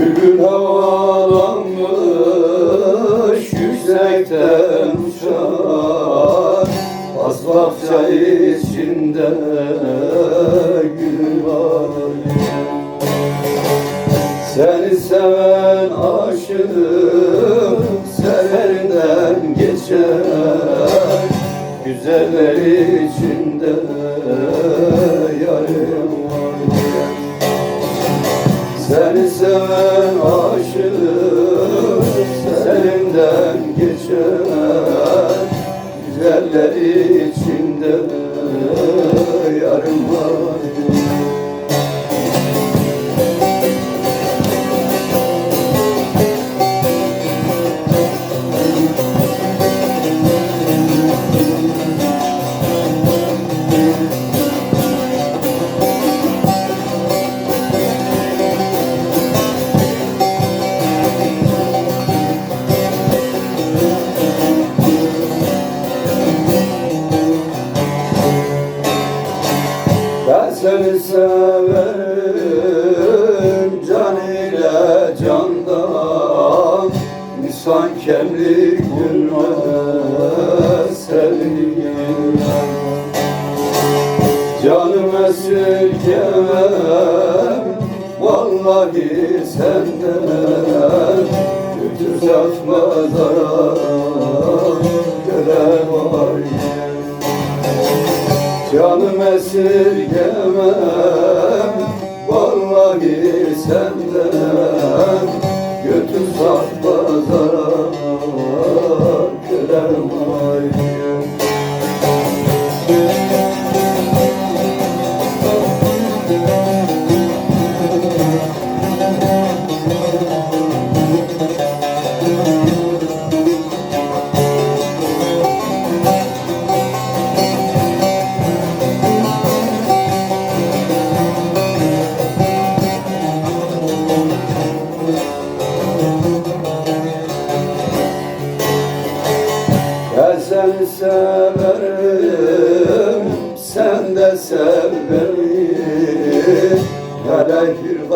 Gül havalanmış yüksekten uçar. Asfakça içinde gül var. Seni seven aşık severinden geçer. Güzeller içinde Güzeller severim. Can ile candan Nisan kemli gülme sevgilim Canım esirgemem Vallahi senden Götür satma zarar Gören var ya Canım esirgemem Vallahi senden seni severim, sen de sev beni Hele bir